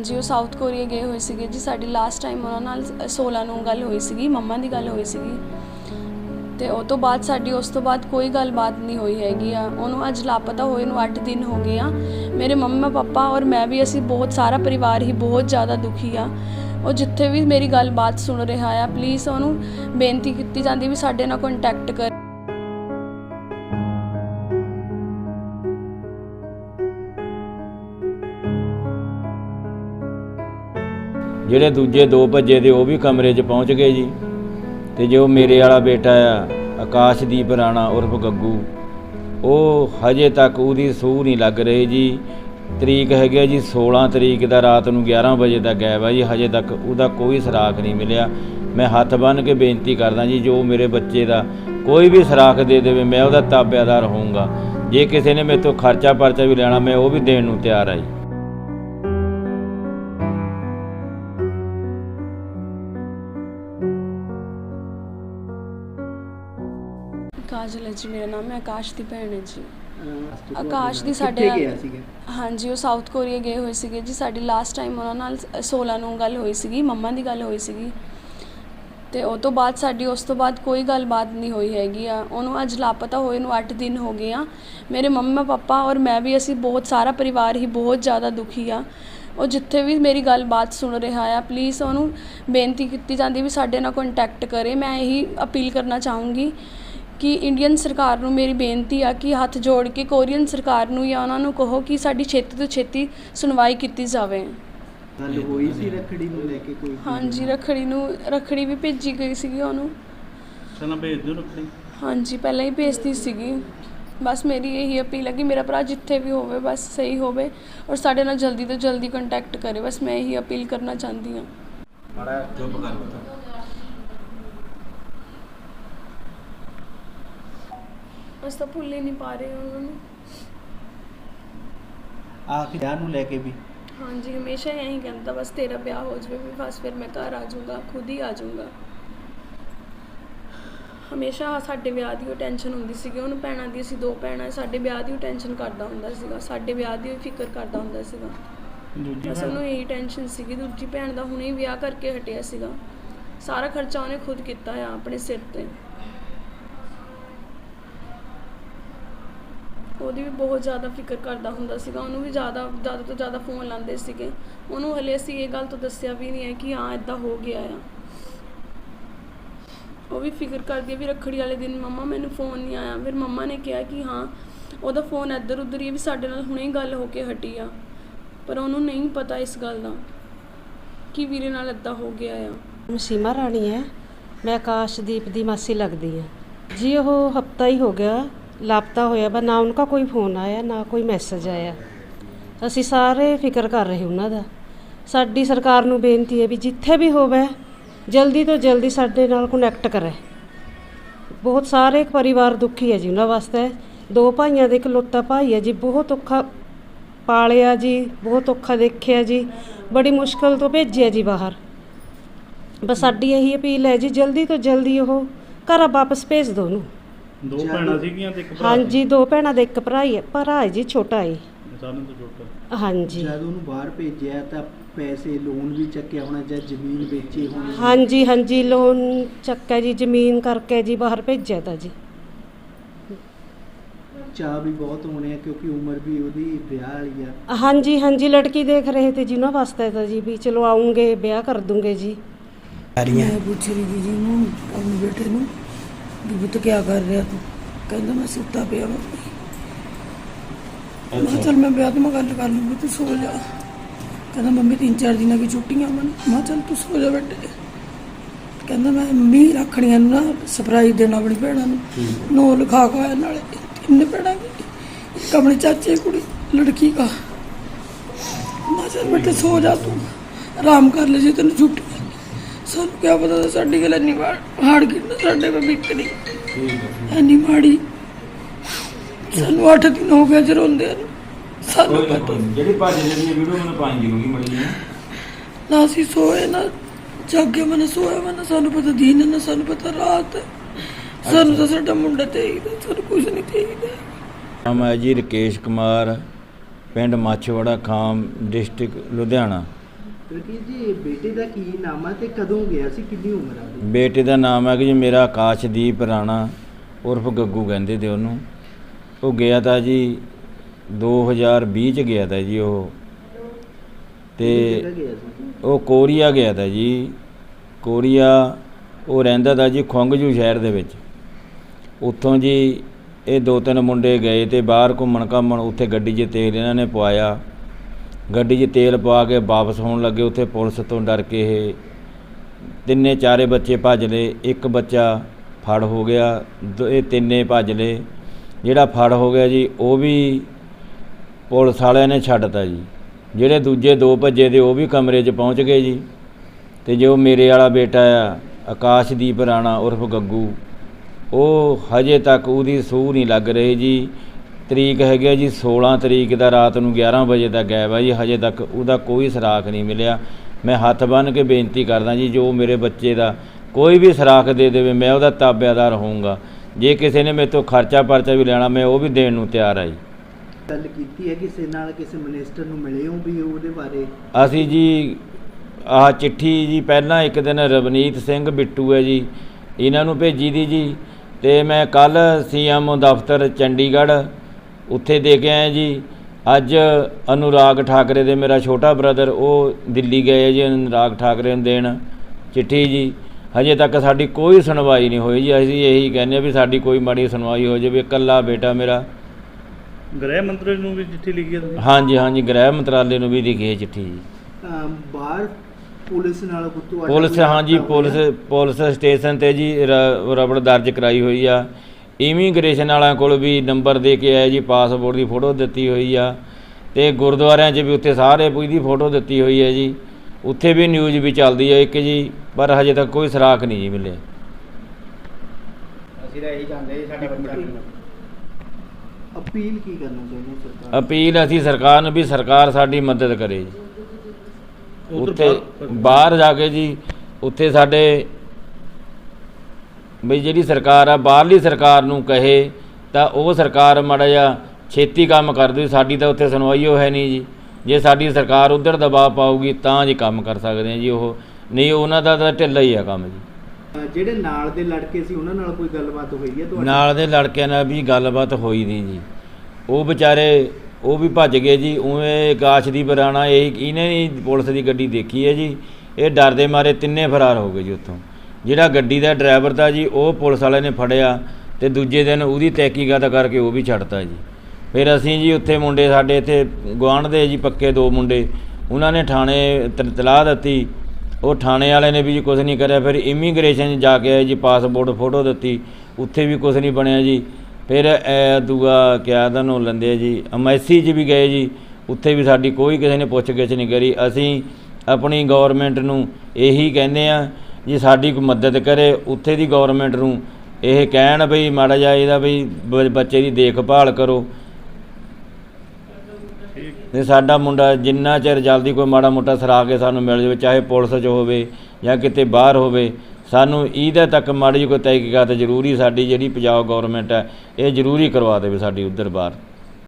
ਹਾਂਜੀ, ਉਹ south Korea ਗਏ ਹੋਏ ਸੀਗੇ ਜੀ। ਸਾਡੀ ਲਾਸਟ ਟਾਈਮ ਉਹਨਾਂ ਨਾਲ 16 ਨੂੰ ਗੱਲ ਹੋਈ ਸੀਗੀ, ਮੰਮਾ ਦੀ ਗੱਲ ਹੋਈ ਸੀਗੀ। ਤੇ ਉਹ ਤੋਂ ਬਾਅਦ ਸਾਡੀ, ਉਸ ਤੋਂ ਬਾਅਦ ਕੋਈ ਗੱਲਬਾਤ ਨਹੀਂ ਹੋਈ ਹੈਗੀ ਆ। ਉਹਨੂੰ ਅੱਜ ਲਾਪਤਾ ਹੋਏ ਨੂੰ 8 ਦਿਨ ਹੋ ਗਏ ਆ। ਮੇਰੇ ਮੰਮਾ, ਪਾਪਾ ਔਰ ਮੈਂ ਵੀ ਅਸੀਂ ਬਹੁਤ ਸਾਰਾ ਪਰਿਵਾਰ ਹੀ ਬਹੁਤ ਜ਼ਿਆਦਾ ਦੁਖੀ ਆ। ਉਹ ਜਿੱਥੇ ਵੀ ਮੇਰੀ ਗੱਲਬਾਤ ਸੁਣ ਰਿਹਾ ਆ ਪਲੀਜ਼ ਉਹਨੂੰ ਬੇਨਤੀ ਕੀਤੀ ਜਾਂਦੀ ਵੀ ਸਾਡੇ ਨਾਲ ਕੰਟੈਕਟ ਕਰ। ਜਿਹੜੇ ਦੂਜੇ ਦੋ ਭੱਜੇ ਦੇ ਉਹ ਵੀ ਕਮਰੇ 'ਚ ਪਹੁੰਚ ਗਏ ਜੀ। ਤੇ ਜੋ ਮੇਰੇ ਵਾਲਾ ਬੇਟਾ ਆ, ਆਕਾਸ਼ਦੀਪ ਰਾਣਾ ਉਰਫ ਗੱਗੂ, ਉਹ ਹਜੇ ਤੱਕ ਉਹਦੀ ਸੂਹ ਨਹੀਂ ਲੱਗ ਰਹੀ ਜੀ। ਤਰੀਕ ਹੈਗੀ ਆ ਜੀ 16 ਤਰੀਕ ਦਾ ਰਾਤ ਨੂੰ 11 ਵਜੇ ਦਾ ਗਾਇਬ ਆ ਜੀ, ਹਜੇ ਤੱਕ ਉਹਦਾ ਕੋਈ ਸੁਰਾਖ ਨਹੀਂ ਮਿਲਿਆ। ਮੈਂ ਹੱਥ ਬੰਨ੍ਹ ਕੇ ਬੇਨਤੀ ਕਰਦਾ ਜੀ, ਜੋ ਮੇਰੇ ਬੱਚੇ ਦਾ ਕੋਈ ਵੀ ਸੁਰਾਖ ਦੇ ਦੇਵੇ, ਮੈਂ ਉਹਦਾ ਤਾਬਿਆਦਾਰ ਹੋਊਂਗਾ। ਜੇ ਕਿਸੇ ਨੇ ਮੇਰੇ ਤੋਂ ਖਰਚਾ ਪਰਚਾ ਵੀ ਲੈਣਾ, ਮੈਂ ਉਹ ਵੀ ਦੇਣ ਨੂੰ ਤਿਆਰ ਆ ਜੀ। ਕਾਜਲ ਹੈ ਜੀ ਮੇਰਾ ਨਾਮ ਹੈ ਆਕਾਸ਼ ਦੀ ਭੈਣ ਹੈ ਜੀ। ਆਕਾਸ਼ ਦੀ ਕਿੱਥੇ ਸਾਡੇ ਨਾਲ- ਗਿਆ ਸੀਗਾ? ਹਾਂਜੀ ਉਹ ਸਾਊਥ ਕੋਰੀਆ ਗਏ ਹੋਏ ਸੀਗੇ ਜੀ। ਸਾਡੀ ਲਾਸਟ ਟਾਈਮ ਉਹਨਾਂ ਨਾਲ 16 ਨੂੰ ਗੱਲ ਹੋਈ ਸੀਗੀ ਮੰਮਾ ਦੀ ਗੱਲ ਹੋਈ ਸੀਗੀ। ਤੇ ਉਹ ਤੋਂ ਬਾਅਦ ਸਾਡੀ ਉਸ ਤੋਂ ਬਾਅਦ ਕੋਈ ਗੱਲਬਾਤ ਨਹੀਂ ਹੋਈ ਹੈਗੀ ਆ। ਉਹਨੂੰ ਅੱਜ ਲਾਪਤਾ ਹੋਏ ਨੂੰ 8 ਦਿਨ ਹੋ ਗਏ ਆ। ਮੇਰੇ ਮੰਮਾ ਪਾਪਾ ਔਰ ਮੈਂ ਵੀ ਅਸੀਂ ਬਹੁਤ ਸਾਰਾ ਪਰਿਵਾਰ ਹੀ ਬਹੁਤ ਜ਼ਿਆਦਾ ਦੁਖੀ ਆ। ਉਹ ਜਿੱਥੇ ਵੀ ਮੇਰੀ ਗੱਲਬਾਤ ਸੁਣ ਰਿਹਾ ਆ ਪਲੀਜ਼ ਉਹਨੂੰ ਬੇਨਤੀ ਕੀਤੀ ਜਾਂਦੀ ਵੀ ਸਾਡੇ ਨਾਲ ਕੰਟੈਕਟ ਕਰੇ। ਮੈਂ ਇਹੀ ਅਪੀਲ ਕਰਨਾ ਚਾਹੂੰਗੀ ਕਿ ਇੰਡੀਅਨ ਸਰਕਾਰ ਨੂੰ ਮੇਰੀ ਬੇਨਤੀ ਆ ਕਿ ਹੱਥ ਜੋੜ ਕੇ ਕੋਰੀਅਨ ਸਰਕਾਰ ਨੂੰ ਜਾਂ ਉਹਨਾਂ ਨੂੰ ਕਹੋ ਕਿ ਸਾਡੀ ਛੇਤੀ ਤੋਂ ਛੇਤੀ ਸੁਣਵਾਈ ਕੀਤੀ ਜਾਵੇ। ਗੱਲ ਹੋਈ ਸੀ ਰੱਖੜੀ ਨੂੰ ਲੈ ਕੇ ਕੋਈ? ਹਾਂਜੀ ਰਖੜੀ ਨੂੰ ਰਖੜੀ ਵੀ ਭੇਜੀ ਗਈ ਸੀਗੀ ਉਹਨੂੰ। ਚਲੋ ਭੇਜ ਦਿਓ ਰੱਖੜੀ। ਹਾਂਜੀ ਪਹਿਲਾਂ ਹੀ ਭੇਜਦੀ ਸੀਗੀ। ਬਸ ਮੇਰੀ ਇਹੀ ਅਪੀਲ ਹੈ ਕਿ ਮੇਰਾ ਭਰਾ ਜਿੱਥੇ ਵੀ ਹੋਵੇ ਬਸ ਸਹੀ ਹੋਵੇ ਔਰ ਸਾਡੇ ਨਾਲ ਜਲਦੀ ਤੋਂ ਜਲਦੀ ਕੰਟੈਕਟ ਕਰੇ। ਬਸ ਮੈਂ ਇਹੀ ਅਪੀਲ ਕਰਨਾ ਚਾਹੁੰਦੀ ਹਾਂ। ਮਾੜਾ ਚੁੱਪ ਕਰ ਅਸੀਂ ਤਾਂ ਭੁੱਲ ਹੀ ਨਹੀਂ ਪਾ ਰਹੇ ਉਹਨਾਂ ਨੂੰ। ਆਖਿਰ ਵਿਆਹ ਨੂੰ ਲੈ ਕੇ ਵੀ। ਹਾਂਜੀ ਹਮੇਸ਼ਾ ਇਹੀ ਕਹਿੰਦਾ ਬਸ ਤੇਰਾ ਵਿਆਹ ਹੋ ਜਾਵੇ ਵੀ ਬਸ ਫਿਰ ਮੈਂ ਘਰ ਆ ਜਾਊਂਗਾ ਖੁਦ ਹੀ ਆ ਜਾਊਂਗਾ। ਹਮੇਸ਼ਾ ਸਾਡੇ ਵਿਆਹ ਦੀ ਉਹ ਟੈਨਸ਼ਨ ਹੁੰਦੀ ਸੀਗੀ ਉਹਨੂੰ ਭੈਣਾਂ ਦੀ ਅਸੀਂ ਦੋ ਭੈਣਾਂ ਸਾਡੇ ਵਿਆਹ ਦੀ ਉਹ ਟੈਨਸ਼ਨ ਕਰਦਾ ਹੁੰਦਾ ਸੀਗਾ ਸਾਡੇ ਵਿਆਹ ਦੀ ਉਹ ਫਿਕਰ ਕਰਦਾ ਹੁੰਦਾ ਸੀਗਾ। ਦੂਜੀ ਬਸ ਉਹਨੂੰ ਇਹੀ ਟੈਨਸ਼ਨ ਸੀਗੀ ਦੂਜੀ ਭੈਣ ਦਾ ਹੁਣੇ ਹੀ ਵਿਆਹ ਕਰਕੇ ਹਟਿਆ ਸੀਗਾ। ਸਾਰਾ ਖਰਚਾ ਉਹਨੇ ਖੁਦ ਕੀਤਾ ਆ ਆਪਣੇ ਸਿਰ ਤੇ। ਉਹਦੀ ਵੀ ਬਹੁਤ ਜ਼ਿਆਦਾ ਫਿਕਰ ਕਰਦਾ ਹੁੰਦਾ ਸੀਗਾ, ਉਹਨੂੰ ਵੀ ਜ਼ਿਆਦਾ ਜ਼ਿਆਦਾ ਤੋਂ ਜ਼ਿਆਦਾ ਫੋਨ ਲਾਉਂਦੇ ਸੀਗੇ। ਉਹਨੂੰ ਹਲੇ ਅਸੀਂ ਇਹ ਗੱਲ ਤੋਂ ਦੱਸਿਆ ਵੀ ਨਹੀਂ ਹੈ ਕਿ ਹਾਂ ਇਦਾਂ ਹੋ ਗਿਆ ਆ। ਉਹ ਵੀ ਫਿਕਰ ਕਰਦੀ ਹੈ ਵੀ ਰੱਖੜੀ ਵਾਲੇ ਦਿਨ ਮੰਮਾ ਮੈਨੂੰ ਫੋਨ ਨਹੀਂ ਆਇਆ। ਫਿਰ ਮੰਮਾ ਨੇ ਕਿਹਾ ਕਿ ਹਾਂ, ਉਹਦਾ ਫੋਨ ਇੱਧਰ ਉੱਧਰ ਹੀ ਹੈ ਵੀ ਸਾਡੇ ਨਾਲ ਹੁਣੇ ਹੀ ਗੱਲ ਹੋ ਕੇ ਹਟੀ ਆ। ਪਰ ਉਹਨੂੰ ਨਹੀਂ ਪਤਾ ਇਸ ਗੱਲ ਦਾ ਕਿ ਵੀਰੇ ਨਾਲ ਇਦਾਂ ਹੋ ਗਿਆ ਆ। ਮੈਂ ਸੀਮਾ ਰਾਣੀ ਹੈ। ਮੈਂ ਆਕਾਸ਼ਦੀਪ ਦੀ ਮਾਸੀ ਲੱਗਦੀ ਹਾਂ। ਜੀ ਉਹ ਹਫਤਾ ਹੀ ਹੋ ਗਿਆ ਲਾਪਤਾ ਹੋਇਆ ਬਾ ਨਾ ਉਨ੍ਹਾਂ ਕੋਈ ਫੋਨ ਆਇਆ, ਨਾ ਕੋਈ ਮੈਸੇਜ ਆਇਆ। ਅਸੀਂ ਸਾਰੇ ਫਿਕਰ ਕਰ ਰਹੇ ਉਹਨਾਂ ਦਾ। ਸਾਡੀ ਸਰਕਾਰ ਨੂੰ ਬੇਨਤੀ ਹੈ ਵੀ ਜਿੱਥੇ ਵੀ ਹੋਵੇ, ਜਲਦੀ ਤੋਂ ਜਲਦੀ ਸਾਡੇ ਨਾਲ ਕਨੈਕਟ ਕਰੇ। ਬਹੁਤ ਸਾਰੇ ਪਰਿਵਾਰ ਦੁਖੀ ਹੈ ਜੀ ਉਹਨਾਂ ਵਾਸਤੇ। ਦੋ ਭਾਈਆਂ ਦੇ ਇਕਲੌਤਾ ਭਾਈ ਹੈ ਜੀ, ਬਹੁਤ ਔਖਾ ਪਾਲਿਆ ਜੀ, ਬਹੁਤ ਔਖਾ ਦੇਖਿਆ ਜੀ, ਬੜੀ ਮੁਸ਼ਕਲ ਤੋਂ ਭੇਜਿਆ ਜੀ ਬਾਹਰ। ਬਸ ਸਾਡੀ ਇਹੀ ਅਪੀਲ ਹੈ ਜੀ, ਜਲਦੀ ਤੋਂ ਜਲਦੀ ਉਹ ਘਰ ਵਾਪਸ ਭੇਜ ਦਿਓ ਉਹਨੂੰ। ਦੋ ਭੈਣਾਂ ਸੀਗੀਆਂ ਤੇ ਇੱਕ ਭਰਾ ਹਾਂਜੀ ਦੋ ਭੈਣਾਂ ਦੇ ਇੱਕ ਭਰਾ ਹੀ ਹੈ। ਭਰਾ ਹੈ ਜੀ ਛੋਟਾ ਹੈ। ਸਾਰਿਆਂ ਤੋਂ ਛੋਟਾ। ਹਾਂਜੀ। ਜਦ ਉਹਨੂੰ ਬਾਹਰ ਭੇਜਿਆ ਤਾਂ ਪੈਸੇ ਲੋਨ ਵੀ ਚੱਕਿਆ ਹੋਣਾ ਜਾਂ ਜ਼ਮੀਨ ਵੇਚੀ ਹੋਣੀ। ਹਾਂਜੀ ਹਾਂਜੀ ਲੋਨ ਚੱਕਾ ਜੀ ਜ਼ਮੀਨ ਕਰਕੇ ਜੀ ਬਾਹਰ ਭੇਜਿਆ ਤਾਂ ਜੀ। ਚਾਹ ਵੀ ਬਹੁਤ ਹੋਣੇ ਆ ਕਿਉਂਕਿ ਉਮਰ ਵੀ ਉਹਦੀ ਵਿਆਹ ਵਾਲੀ ਆ। ਹਾਂਜੀ ਹਾਂਜੀ ਲੜਕੀ ਦੇਖ ਰਹੇ ਤੇ ਜੀ ਉਹਨਾਂ ਵਾਸਤੇ ਤਾਂ ਜੀ ਵੀ ਚਲੋ ਆਉਂਗੇ ਵਿਆਹ ਕਰ ਦੂੰਗੇ ਜੀ। ਮੈਂ ਪੁੱਛ ਰਹੀ ਸੀ ਜੀ ਨੂੰ ਆਪਣੇ ਬੇਟੇ ਨੂੰ। ਵੀ ਪੁੱਤ ਕੀ ਕਰ ਰਿਹਾ ਤੂੰ? ਕਹਿੰਦਾ ਮੈਂ ਸੁੱਤਾ ਪਿਆ ਮੈਂ ਮੈਂ ਕਿਹਾ ਚੱਲ ਮੈਂ ਵਿਆਹ ਤੇ ਮੈਂ ਗੱਲ ਕਰ ਲੂੰਗੀ ਤੂੰ ਸੋ ਜਾ। ਕਹਿੰਦਾ ਮੰਮੀ ਤਿੰਨ ਚਾਰ ਦਿਨਾਂ ਦੀ ਛੁੱਟੀਆਂ ਮਨ ਮੈਂ ਕਿਹਾ ਚੱਲ ਤੂੰ ਸੋ ਜਾ ਬੇਟੇ। ਕਹਿੰਦਾ ਮੈਂ ਮੰਮੀ ਰੱਖਣੀਆਂ ਨੂੰ ਨਾ ਸਰਪ੍ਰਾਈਜ਼ ਦੇਣਾ ਆਪਣੀ ਭੈਣਾਂ ਨੂੰ। ਨੋ ਲਿਖਾ ਕੇ ਆਇਆ ਨਾਲੇ। ਤਿੰਨ ਭੈਣਾਂ ਦੀ ਇੱਕ ਆਪਣੇ ਚਾਚੇ ਕੁੜੀ ਲੜਕੀ ਦਾ। ਮੈਂ ਕਿਹਾ ਚੱਲ ਬੇਟੇ ਸੋ ਜਾ ਤੂੰ। ਆਰਾਮ ਕਰ ਲੈ ਜੀ ਤੈਨੂੰ ਛੁੱਟੀ। ਸਾਨੂੰ ਕਿਆ ਪਤਾ ਸੀ ਸਾਡੀ ਗੱਲ ਇੰਨੀ ਵਾਰ ਹਾੜ ਗਈ ਸਾਡੇ ਕੋਲ ਬਿਕ ਨਹੀਂ। ਇੰਨੀ ਮਾੜੀ। ਸਾਨੂੰ 8 ਦਿਨ ਹੋ ਗਏ ਜਰੋਂਦੇ ਨੂੰ। ਸਾਨੂੰ ਪਤਾ। ਜਿਹੜੀ ਭੱਜ ਜਿਹੜੀ ਵੀਡੀਓ ਮੈਨੂੰ ਪਾਈ ਜ਼ਰੂਰੀ ਮੜੀ ਹੈ ਨਾ ਅਸੀਂ ਸੋਏ ਨਾ ਜਾਗੇ ਮਨ ਸੋਇਆ ਮਨ ਸਾਨੂੰ ਪਤਾ ਦੀਨ ਨਾ ਸਾਨੂੰ ਪਤਾ ਰਾਤ। ਸਾਨੂੰ ਤਾਂ ਸਾਡਾ ਮੁੰਡਾ ਚਾਹੀਦਾ ਸਾਨੂੰ ਕੁਝ ਨਹੀਂ ਚਾਹੀਦਾ। ਨਾਮ ਹੈ ਜੀ ਰਕੇਸ਼ ਕੁਮਾਰ ਪਿੰਡ ਮਾਛਵਾੜਾ ਖਾਮ ਡਿਸਟ੍ਰਿਕਟ ਲੁਧਿਆਣਾ। ਜੀ ਬੇਟੇ ਦਾ ਕੀ ਨਾਮ ਹੈ ਤੇ ਕਦੋਂ ਗਿਆ ਸੀ? ਕਿੰਨੀ ਉਮਰ ਆ? ਉਹਦੀ ਬੇਟੇ ਦਾ ਨਾਮ ਹੈ ਕਿ ਜੀ ਮੇਰਾ ਆਕਾਸ਼ਦੀਪ ਰਾਣਾ ਉਰਫ ਗੱਗੂ ਕਹਿੰਦੇ ਤੇ ਉਹਨੂੰ। ਉਹ ਗਿਆ ਤਾਂ ਜੀ 2020 ਚ ਗਿਆ ਤਾਂ ਜੀ ਉਹ। ਤੇ ਉਹ ਕੋਰੀਆ ਗਿਆ ਤਾਂ ਜੀ। ਕੋਰੀਆ ਉਹ ਰਹਿੰਦਾ ਤਾਂ ਜੀ ਖੁੰਗਜੂ ਸ਼ਹਿਰ ਦੇ ਵਿੱਚ। ਉੱਥੋਂ ਜੀ ਇਹ ਦੋ ਤਿੰਨ ਮੁੰਡੇ ਗਏ ਤੇ ਬਾਹਰ ਘੁੰਮਣ ਘਾਮਣ ਉੱਥੇ ਗੱਡੀ 'ਚ ਤੇਲ ਇਹਨਾਂ ਨੇ ਪਵਾਇਆ। ਗੱਡੀ 'ਚ ਤੇਲ ਪਵਾ ਕੇ ਵਾਪਸ ਹੋਣ ਲੱਗੇ, ਉੱਥੇ ਪੁਲਿਸ ਤੋਂ ਡਰ ਕੇ ਇਹ ਤਿੰਨੇ ਚਾਰੇ ਬੱਚੇ ਭੱਜ ਲਏ। ਇੱਕ ਬੱਚਾ ਫੜ ਹੋ ਗਿਆ, ਦ- ਇਹ ਤਿੰਨੇ ਭੱਜ ਲਏ। ਜਿਹੜਾ ਫੜ ਹੋ ਗਿਆ ਜੀ, ਉਹ ਵੀ ਪੁਲਿਸ ਵਾਲਿਆਂ ਨੇ ਛੱਡਤਾ ਜੀ। ਜਿਹੜੇ ਦੂਜੇ ਦੋ ਭੱਜੇ ਤੇ ਉਹ ਵੀ ਕਮਰੇ 'ਚ ਪਹੁੰਚ ਗਏ ਜੀ। ਤੇ ਜੋ ਮੇਰੇ ਵਾਲਾ ਬੇਟਾ ਆ, ਆਕਾਸ਼ਦੀਪ ਰਾਣਾ ਉਰਫ ਗੱਗੂ, ਉਹ ਹਜੇ ਤੱਕ ਉਹਦੀ ਸੂਹ ਨਹੀਂ ਲੱਗ ਰਹੀ ਜੀ। ਤਰੀਕ ਹੈਗੀ ਜੀ 16 ਤਰੀਕ ਦਾ ਰਾਤ ਨੂੰ 11 ਵਜੇ ਦਾ ਗਾਇਬ ਆ ਜੀ ਹਜੇ ਤੱਕ ਉਹਦਾ ਕੋਈ ਸਰਾਖ ਨਹੀਂ ਮਿਲਿਆ। ਮੈਂ ਹੱਥ ਬੰਨ੍ਹ ਕੇ ਬੇਨਤੀ ਕਰਦਾ ਜੀ ਜੋ ਮੇਰੇ ਬੱਚੇ ਦਾ ਕੋਈ ਵੀ ਸਰਾਖ ਦੇ ਦੇਵੇ ਮੈਂ ਉਹਦਾ ਤਾਬਿਆਦਾਰ ਹੋਊਂਗਾ। ਜੇ ਕਿਸੇ ਨੇ ਮੇਰੇ ਤੋਂ ਖਰਚਾ ਪਰਚਾ ਵੀ ਲੈਣਾ ਮੈਂ ਉਹ ਵੀ ਦੇਣ ਨੂੰ ਤਿਆਰ ਆ ਜੀ। ਗੱਲ ਕੀਤੀ ਹੈ ਕਿਸੇ ਨਾਲ ਕਿਸੇ ਮਿਨਿਸਟਰ ਨੂੰ ਮਿਲੇ ਹੋ ਵੀ ਉਹਦੇ ਬਾਰੇ? ਅਸੀਂ ਜੀ ਆਹ ਚਿੱਠੀ ਜੀ ਪਹਿਲਾਂ ਇੱਕ ਦਿਨ ਰਵਨੀਤ ਸਿੰਘ ਬਿੱਟੂ ਹੈ ਜੀ ਇਹਨਾਂ ਨੂੰ ਭੇਜੀ ਦੀ ਜੀ। ਤੇ ਮੈਂ ਕੱਲ ਸੀਐਮ ਦਫ਼ਤਰ ਚੰਡੀਗੜ੍ਹ ਉੱਥੇ ਦੇ ਕੇ ਆਇਆ ਜੀ। ਅੱਜ ਅਨੁਰਾਗ ਠਾਕਰੇ ਦੇ ਮੇਰਾ ਛੋਟਾ ਬ੍ਰਦਰ ਉਹ ਦਿੱਲੀ ਗਏ ਹੈ ਜੀ ਅਨੁਰਾਗ ਠਾਕਰੇ ਨੂੰ ਦੇਣ ਚਿੱਠੀ ਜੀ। ਹਜੇ ਤੱਕ ਸਾਡੀ ਕੋਈ ਸੁਣਵਾਈ ਨਹੀਂ ਹੋਈ ਜੀ। ਅਸੀਂ ਇਹੀ ਕਹਿੰਦੇ ਹਾਂ ਵੀ ਸਾਡੀ ਕੋਈ ਮਾੜੀ ਸੁਣਵਾਈ ਹੋ ਜਾਵੇ। ਇਕੱਲਾ ਬੇਟਾ ਮੇਰਾ। ਗ੍ਰਹਿ ਮੰਤਰੀ ਨੂੰ ਵੀ ਚਿੱਠੀ ਲਿਖੀ ਹੈ ਤੁਸੀਂ? ਹਾਂਜੀ ਹਾਂਜੀ ਗ੍ਰਹਿ ਮੰਤਰਾਲੇ ਨੂੰ ਵੀ ਲਿਖੀ ਹੈ ਚਿੱਠੀ ਜੀ। ਅਮ ਬਾਹਰ ਪੁਲਿਸ ਨਾਲ ਕੋਈ ਤੁਹਾਡਾ ਪੁਲਿਸ ਕੋਈ ਹਾਂਜੀ ਪੁਲਿਸ? ਪੁਲਿਸ ਸਟੇਸ਼ਨ ਤੇ ਜੀ ਰ- ਰਬੜ ਦਰਜ ਕਰਾਈ ਹੋਈ ਆ। ਇਮੀਗ੍ਰੇਸ਼ਨ ਵਾਲਿਆਂ ਕੋਲ ਵੀ ਨੰਬਰ ਦੇ ਕੇ ਆਏ ਜੀ ਪਾਸਪੋਰਟ ਦੀ ਫੋਟੋ ਦਿੱਤੀ ਹੋਈ ਆ। ਤੇ ਗੁਰਦੁਆਰਿਆਂ 'ਚ ਵੀ ਉੱਥੇ ਸਾਰੇ ਪੁੱਜ ਦੀ ਫੋਟੋ ਦਿੱਤੀ ਹੋਈ ਹੈ ਜੀ। ਉੱਥੇ ਵੀ ਨਿਊਜ਼ ਵੀ ਚੱਲਦੀ ਹੈ ਇੱਕ ਜੀ ਪਰ ਹਜੇ ਤੱਕ ਕੋਈ ਸਰਾਖ ਨਹੀਂ ਜੀ ਮਿਲਿਆ। ਅਪੀਲ ਕੀ ਕਰਨਾ ਚਾਹੁੰਦੇ ਹੋ ਸਰਕਾਰ? ਅਪੀਲ ਅਸੀਂ ਸਰਕਾਰ ਨੂੰ ਵੀ ਸਰਕਾਰ ਸਾਡੀ ਮਦਦ ਕਰੇ ਜੀ। ਉੱਥੇ ਬਾਹਰ ਜਾ ਕੇ ਜੀ ਉੱਥੇ ਸਾਡੇ ਬਈ ਜਿਹੜੀ ਸਰਕਾਰ ਆ ਬਾਹਰਲੀ ਸਰਕਾਰ ਨੂੰ ਕਹੇ ਤਾਂ ਉਹ ਸਰਕਾਰ ਮਾੜਾ ਜਿਹਾ ਛੇਤੀ ਕੰਮ ਕਰ ਦੇ ਸਾਡੀ ਤਾਂ ਉੱਥੇ ਸੁਣਵਾਈ ਉਹ ਹੈ ਨਹੀਂ ਜੀ। ਜੇ ਸਾਡੀ ਸਰਕਾਰ ਉਧਰ ਦਬਾਅ ਪਾਊਗੀ ਤਾਂ ਜੀ ਕੰਮ ਕਰ ਸਕਦੇ ਆ ਜੀ ਉਹ। ਨਹੀਂ ਉਹਨਾਂ ਦਾ ਤਾਂ ਢਿੱਲਾ ਹੀ ਆ ਕੰਮ ਜੀ। ਜਿਹੜੇ ਨਾਲ ਦੇ ਲੜਕੇ ਸੀ ਉਹਨਾਂ ਨਾਲ ਕੋਈ ਗੱਲਬਾਤ ਹੋਈ ਹੈ ਤੁਹਾਡੀ? ਨਾਲ ਦੇ ਲੜਕਿਆਂ ਨਾਲ ਵੀ ਗੱਲਬਾਤ ਹੋਈ ਨਹੀਂ ਜੀ। ਉਹ ਵਿਚਾਰੇ ਉਹ ਵੀ ਭੱਜ ਗਏ ਜੀ ਉਵੇਂ ਆਕਾਸ਼ ਦੀ ਬਰਾਣਾ ਇਹ ਇਹਨੇ ਹੀ ਪੁਲਿਸ ਦੀ ਗੱਡੀ ਦੇਖੀ ਹੈ ਜੀ। ਇਹ ਡਰਦੇ ਮਾਰੇ ਤਿੰਨੇ ਫਰਾਰ ਹੋ ਗਏ ਜੀ ਉੱਥੋਂ। ਜਿਹੜਾ ਗੱਡੀ ਦਾ ਡਰਾਈਵਰ ਦਾ ਜੀ, ਉਹ ਪੁਲਿਸ ਵਾਲੇ ਨੇ ਫੜਿਆ ਤੇ ਦੂਜੇ ਦਿਨ ਉਹਦੀ ਤਹਿਕੀਕਾਤ ਕਰਕੇ ਉਹ ਵੀ ਛੱਡਤਾ ਜੀ। ਫਿਰ ਅਸੀਂ ਜੀ ਉੱਥੇ ਮੁੰਡੇ ਸਾਡੇ ਇੱਥੇ ਗੁਆਂਢ ਦੇ ਜੀ, ਪੱਕੇ ਦੋ ਮੁੰਡੇ। ਉਹਨਾਂ ਨੇ ਥਾਣੇ ਤਲਾਹ ਦਿੱਤੀ। ਉਹ ਥਾਣੇ ਵਾਲੇ ਨੇ ਵੀ ਜੀ ਕੁਝ ਨਹੀਂ ਕਰਿਆ। ਫਿਰ ਇਮੀਗ੍ਰੇਸ਼ਨ 'ਚ ਜਾ ਕੇ ਆਏ ਜੀ ਪਾਸਪੋਰਟ ਫੋਟੋ ਦਿੱਤੀ। ਉੱਥੇ ਵੀ ਕੁਝ ਨਹੀਂ ਬਣਿਆ ਜੀ। ਫਿਰ ਦੂਆ ਕਿਆ ਤੁਹਾਨੂੰ ਨੂੰ ਲੰਦੇ ਜੀ ਐਮਐਸਸੀ 'ਚ ਵੀ ਗਏ ਜੀ। ਉੱਥੇ ਵੀ ਸਾਡੀ ਕੋਈ ਕਿਸੇ ਨੇ ਪੁੱਛ ਗਿੱਛ ਨਹੀਂ ਕਰੀ। ਅਸੀਂ ਆਪਣੀ ਗਵਰਨਮੈਂਟ ਨੂੰ ਇਹੀ ਕਹਿੰਦੇ ਆ ਜੇ ਸਾਡੀ ਕੋਈ ਮਦਦ ਕਰੇ, ਉੱਥੇ ਦੀ ਗਵਰਨਮੈਂਟ ਨੂੰ ਇਹ ਕਹਿਣ ਬਈ, ਮਾੜਾ ਜਿਹਾ ਇਹਦਾ ਬਈ ਬੱਚੇ ਦੀ ਦੇਖਭਾਲ ਕਰੋ। ਤੇ ਸਾਡਾ ਮੁੰਡਾ ਜਿੰਨਾ ਚਿਰ ਜਲਦੀ ਕੋਈ ਮਾੜਾ ਮੋਟਾ ਸਰਾ ਕੇ ਸਾਨੂੰ ਮਿਲ ਜਾਵੇ, ਚਾਹੇ ਪੁਲਿਸ 'ਚ ਹੋਵੇ ਜਾਂ ਕਿਤੇ ਬਾਹਰ ਹੋਵੇ, ਸਾਨੂੰ ਇਹਦੇ ਤੱਕ ਮਾੜੀ ਜਿਹੀ ਕੋਈ ਤਹਿਕੀਕਾਤ ਜ਼ਰੂਰੀ ਸਾਡੀ ਜਿਹੜੀ ਪੰਜਾਬ ਗਵਰਨਮੈਂਟ ਹੈ, ਇਹ ਜ਼ਰੂਰੀ ਕਰਵਾ ਦੇਵੇ ਸਾਡੀ ਉਧਰ ਬਾਹਰ।